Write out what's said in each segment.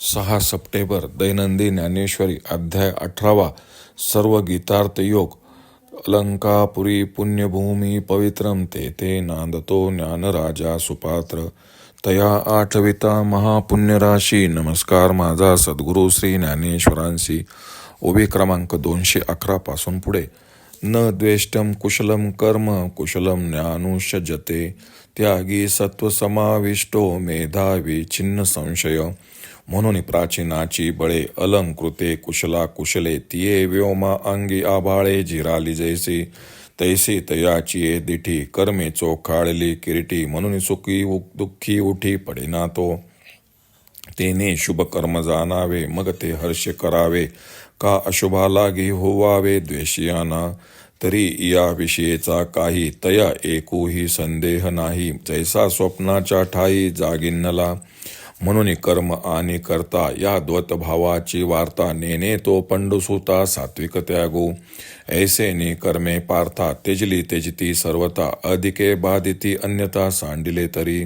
सहा सप्टेंबर दैनंदिन ज्ञानेश्वरी अध्याय अठरावा सर्व गीतार्थ योग अलंकापुरी पुण्यभूमी पवित्रम ते ते नांदतो ज्ञानराजा सुपात्र। तया आठविता महापुण्यराशी नमस्कार माझा सद्गुरू श्री ज्ञानेश्वरांशी। ओबी क्रमांक दोनशे अकरा पासून पुढे। न द्वेष्टम कुशलम कर्म कुशलम ज्ञानुष्यजते त्यागी सत्वसमाविष्टो मेधावी छिन्न संशय। म्हणून प्राचीनाची बळे अलंकृते कुशला कुशले तिये व्योमा अंगी आभाळे झिराली जैसी तैसी तयाची ये दिठी कर्मे चोखाळली किरीटी म्हणून सुखी दुःखी उठी पडेना तो तेने शुभ कर्म जाणावे मग ते हर्ष करावे का अशुभाला लागी होवावे द्वेषियाना तरी या विषयीचा काही तया एकूही संदेह नाही जैसा स्वप्नाच्या ठाई जागिन्नला म्हणून कर्म आणि करता या द्वतभावाची वार्ता नेने तो पंडुसुता सात्विक त्यागो ऐसे कर्मे पार्था तेजली तेजती सर्वता अधिके बाधिती अन्यथा सांडिले तरी.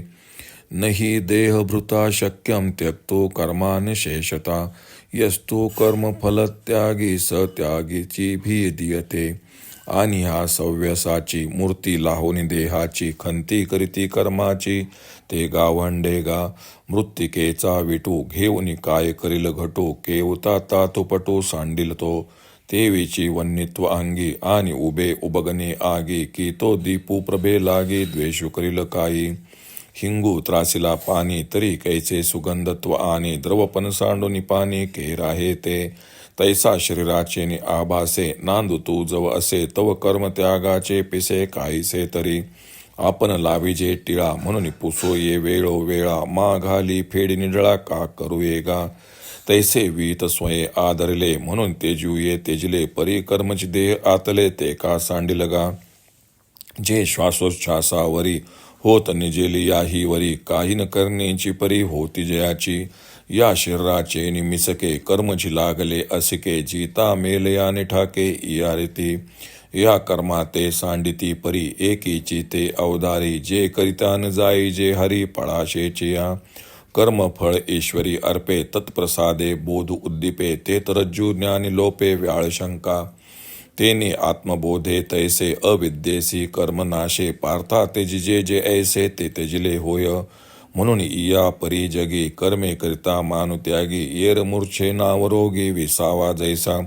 नहि देहभृता शक्यम त्यक्तो कर्मान शेषता यस्तु कर्मफलत्यागी स त्यागीची भी दीयते. आणि ह्या सव्यसाची मूर्ती लाहोनी देहाची खंती करीती कर्माची. ते गावंडे गा मृत्तिकेचा विटू घेऊन काय करील घटू केवता तातुपटू सांडिल तो. तेवीची वन्नित्व अंगी आणि उभे उबगणे आगी की तो दीपू प्रभे लागी द्वेषू करील काही हिंगू त्रासिला पाणी तरी कैचे सुगंधत्व आणि द्रवपण सांडूनी पाणी केर आहे ते. तैसा शरीराचे नि आभासे नांदू तू जव असे तव कर्म त्यागाचे पिसे काहीसे तरी. आपण लाविजे टिळा म्हणून पुसो ये वेळो वेळा. मा घाली फेड निडळा का करू ये गा? तैसे वीत स्वये आदरले म्हणून तेजूये तेजले. परी कर्मच देह आतले ते का सांडिल गा? जे श्वासोच्छ्वासावरी होत निजेली याही वरी. काही न करण्याची परी होती जयाची. या शरीराचे निमिसके कर्मची लागले असिके जीता मेलयाने ठाके या रीती. या कर्माते सांडिती परी एकीची ते अवधारी जे करितान जाई जे हरी पळाशेचे या कर्मफळ ईश्वरी अर्पे तत्प्रसादे बोध उद्दीपे ते तरज्जू ज्ञानी लोपे व्याळ शंका. तेने आत्मबोधे तैसे अविद्येसी कर्मनाशे पार्था तेजिजे जे ऐसे ते तेजिले होय. म्हणून इया परी जगी कर्मे करिता मानु त्यागी येर मूर्छे नावरोगी विसावा जैसा।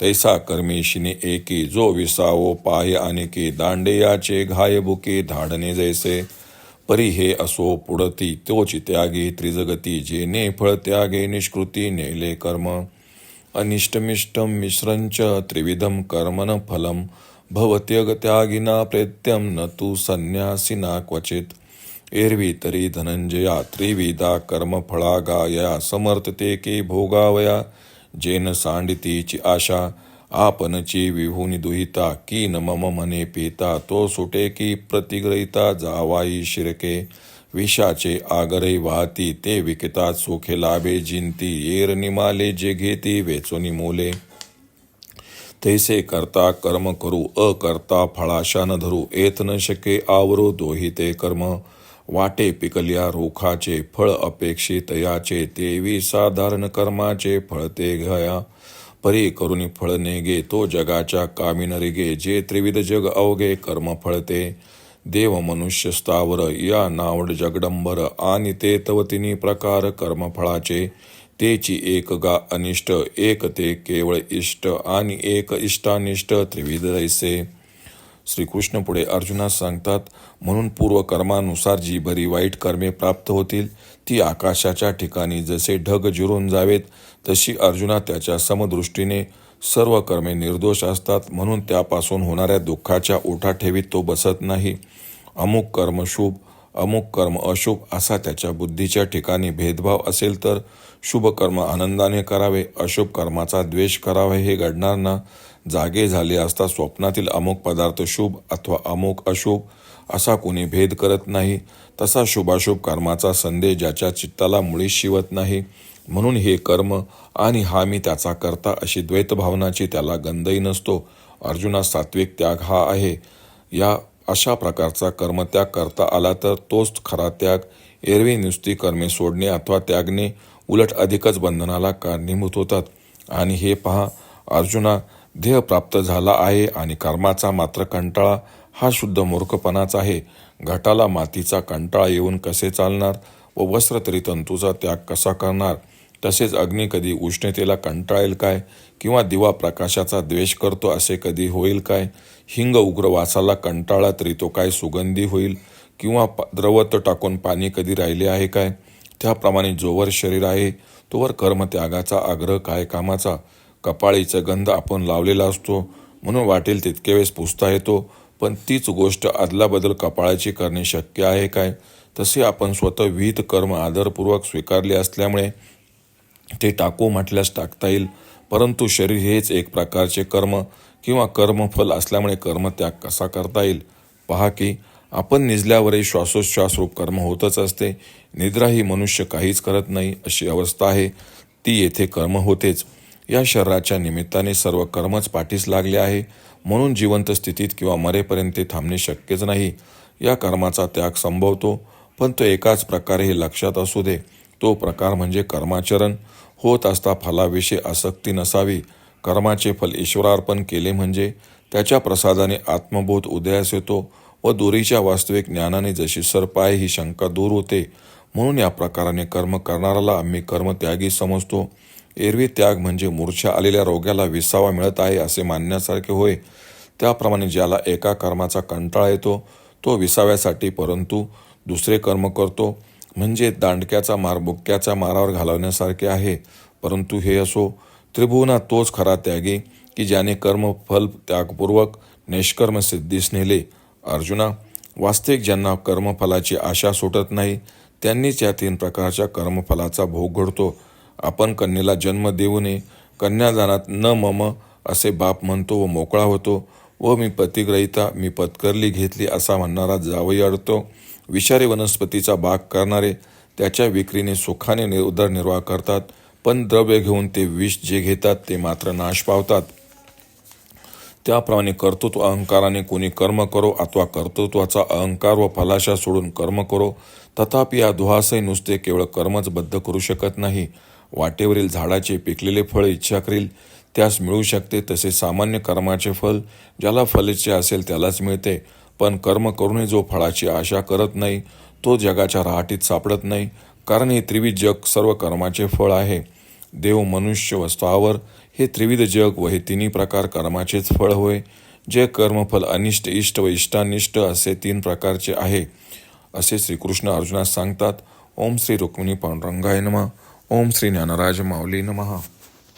तैसा कर्मेशिनी एकी जो विसावो पाय अनेकी दांडेयाचे घाय बुके धाडणे जैसे। परी हे असो पुढती तोच त्यागी त्रिजगती जेने फळ त्यागे निष्कृती नेले कर्म। अनिष्टमिष्टं मिश्रञ्च त्रिविधं कर्मन फलं भवत्यगत्यागिना प्रेत्यं न तु संन्यासिना क्वचित। एरवी तरी धनंजया त्रिविधा कर्मफळागाया समर्थते के भोगावया जेन सांडितीची आशा आपणची विहुनी दुहिता की न मम मने पिता तो सुटे की प्रतिग्रहिता जावाई शिरके विषाचे आगरे वाहती ते विकिता सुखे लाभे जिंती येर निमाले जे घेती वेचोनी मोले. तैसे करता कर्म करू अकर्ता फळाशा न धरू एत न शके आवरो दोही ते कर्म. वाटे पिकल्या रोखाचे फळ अपेक्षित याचे तेवी साधारण कर्माचे फळ ते घया. परी करुणी फळ नेगे तो जगाच्या कामी गे जे त्रिविध जग अवघे कर्म फळते. देव मनुष्य स्थावर या नावड जगडंबर आणि ते तव तिन्ही प्रकार कर्मफळाचे तेची एक गा अनिष्ट एक ते केवळ इष्ट आणि एक इष्टानिष्ट त्रिविध ऐसे श्रीकृष्ण पुढे अर्जुनास सांगतात म्हणून पूर्वकर्मानुसार जी बरी वाईट कर्मे प्राप्त होतील ती आकाशाच्या ठिकाणी जसे ढग जिरून जावेत तशी अर्जुना त्याच्या समदृष्टीने सर्व कर्मे निर्दोष असतात. म्हणून त्यापासून होणाऱ्या दुःखाच्या ओठाठेवीत तो बसत नाही. अमुक कर्म शुभ अमुक कर्म अशुभ असा त्याच्या बुद्धीच्या ठिकाणी भेदभाव असेल तर शुभ कर्म आनंदाने करावे अशुभ कर्माचा द्वेष करावे हे घडणार ना? जागे झाले असता स्वप्नातील अमुक पदार्थ शुभ अथवा अमुक अशुभ असा कोणी भेद करत नाही तसा शुभाशुभ कर्माचा संदेश ज्याच्या चित्ताला मुळीच शिवत नाही. म्हणून हे कर्म आणि हा मी त्याचा करता अशी द्वैत भावनाची त्याला गंधही नसतो. अर्जुना सात्विक त्याग हा आहे. या अशा प्रकारचा कर्मत्याग करता आला तर तोच खरा त्याग एरवी नुसती कर्मे सोडणे अथवा त्यागणे उलट अधिकच बंधनाला कारणीभूत होतात. आणि हे पहा अर्जुना ध्येय प्राप्त झाला आहे आणि कर्माचा मात्र कंटाळा हा शुद्ध मूर्खपणाच आहे. घटाला मातीचा कंटाळा येऊन कसे चालणार व वस्त्र तरी तंतूचा त्याग कसा करणार? तसेच अग्नी कधी उष्णतेला कंटाळेल काय? किंवा दिवा प्रकाशाचा द्वेष करतो असे कधी होईल काय? हिंग उग्र वासाला कंटाळा तरी तो काय सुगंधी होईल? किंवा द्रवत टाकून पाणी कधी राहिले आहे काय? त्याप्रमाणे जोवर शरीर आहे तोवर कर्मत्यागाचा आग्रह काय कामाचा? कपाळीचा गंध आपण लावलेला असतो म्हणून वाटेल तितके वेळेस पुसता येतो पण तीच गोष्ट अदलाबदल कपाळाची करणे शक्य आहे काय? तसे आपण स्वतः विहित कर्म आदरपूर्वक स्वीकारले असल्यामुळे ते टाकू म्हटल्यास टाकता येईल. परंतु शरीर हेच एक प्रकारचे कर्म किंवा कर्मफल असल्यामुळे कर्मत्याग कसा करता येईल? पहा की आपण निजल्यावरही श्वासोच्छ्वास रूप कर्म होतच असते. निद्रा ही मनुष्य काहीच करत नाही अशी अवस्था आहे. ती येथे कर्म होतेच. या शरीराच्या निमित्ताने सर्व कर्मच पाठीस लागले आहे. म्हणून जिवंत स्थितीत किंवा मरेपर्यंत ते थांबणे शक्यच नाही. या कर्माचा त्याग संभवतो पण तो एकाच प्रकारे हे लक्षात असू दे. तो प्रकार म्हणजे कर्माचरण. होत असता फलाविषयी आसक्ती नसावी. कर्माचे फल ईश्वरार्पण केले म्हणजे त्याच्या प्रसादाने आत्मबोध उदयास येतो व दोरीच्या वास्तविक ज्ञानाने जशी सरपाय आहे ही शंका दूर होते. म्हणून या प्रकाराने कर्म करणाराला आम्ही कर्मत्यागी समजतो. एरवी त्याग म्हणजे मूर्छा आलेल्या रोग्याला विसावा मिळत आहे असे मानण्यासारखे होय. त्याप्रमाणे ज्याला एका कर्माचा कंटाळा येतो तो विसाव्यासाठी परंतु दुसरे कर्म करतो. म्हणजे दांडक्याचा मार बुक्क्याच्या मारावर घालवण्यासारखे आहे. परंतु हे असो त्रिभुवना तोच खरा त्यागी की ज्याने कर्मफल त्यागपूर्वक निष्कर्म सिद्धीस नेले. अर्जुना वास्तविक ज्यांना कर्मफलाची आशा सुटत नाही त्यांनीच या तीन प्रकारच्या कर्मफलाचा भोग घडतो. आपण कन्येला जन्म देऊ नये कन्यादानात न मम असे बाप म्हणतो व मोकळा होतो. व मी पतिग्रहिता मी पत्करली घेतली असा म्हणणारा जावई अडतो. विषारी वनस्पतीचा बाग करणारे त्याच्या विक्रीने सुखाने नि- उदरनिर्वाह करतात पण द्रव्य घेऊन ते विष जे घेतात ते मात्र नाश पावतात. त्याप्रमाणे कर्तृत्व अहंकाराने कोणी कर्म करो अथवा कर्तृत्वाचा अहंकार व फलाशा सोडून कर्म करो तथापि या दुहासही नुसते केवळ कर्मच बद्ध करू शकत नाही. वाटेवरील झाडाचे पिकलेले फळ इच्छा करील त्यास मिळू शकते तसे सामान्य कर्माचे फल ज्याला फलेचे असेल त्यालाच मिळते. पण कर्म करूनही जो फळाची आशा करत नाही तो जगाच्या रहाटीत सापडत नाही कारण हे त्रिविध जग सर्व कर्माचे फळ आहे. देव मनुष्य व स्थावर हे त्रिविध जग व हे तिन्ही प्रकार कर्माचेच फळ होय. जे कर्मफल अनिष्ट इष्ट व इष्टानिष्ट असे तीन प्रकारचे आहे. असे श्रीकृष्ण अर्जुनास सांगतात ओम श्री रुक्मिणी पांडुरंगाय नमः ओम श्री ज्ञानराज माऊली नमः.